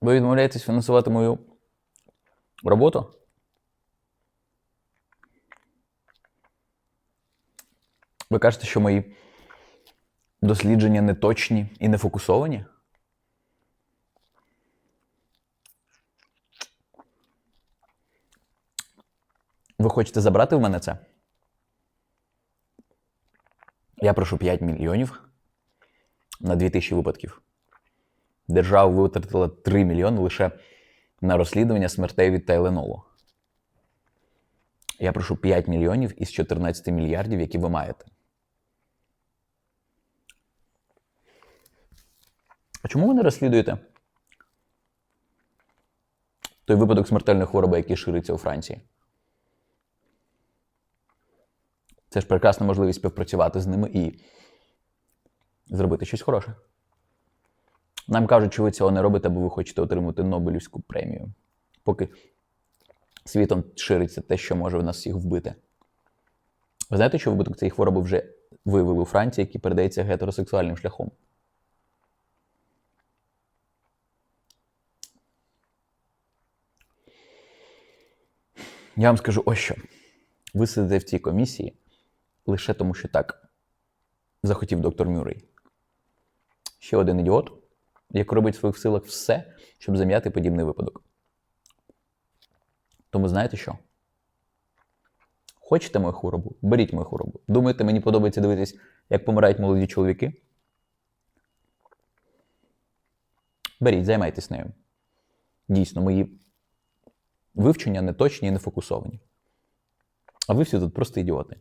Ви відмовляєтесь фінансувати мою роботу? Ви кажете, що мої дослідження неточні і не фокусовані? Ви хочете забрати в мене це? Я прошу 5 мільйонів на 2000 випадків. Держава витратила 3 мільйони лише на розслідування смертей від Тайленолу. Я прошу 5 мільйонів із 14 мільярдів, які ви маєте. А чому ви не розслідуєте той випадок смертельної хвороби, який шириться у Франції? Це ж прекрасна можливість співпрацювати з ними і зробити щось хороше. Нам кажуть, що ви цього не робите, бо ви хочете отримати Нобелівську премію. Поки світом шириться те, що може в нас всіх вбити. Ви знаєте, що випадок цієї хвороби вже виявили у Франції, який передається гетеросексуальним шляхом? Я вам скажу ось що. Ви сидите в цій комісії лише тому, що так захотів доктор Мюррей. Ще один ідіот, як робить в своїх силах все, щоб зам'яти подібний випадок. Тому знаєте що? Хочете мою хворобу? Беріть мою хворобу. Думаєте, мені подобається дивитись, як помирають молоді чоловіки? Беріть, займайтесь нею. Дійсно, мої вивчення не точні і не фокусовані. А ви всі тут просто ідіоти.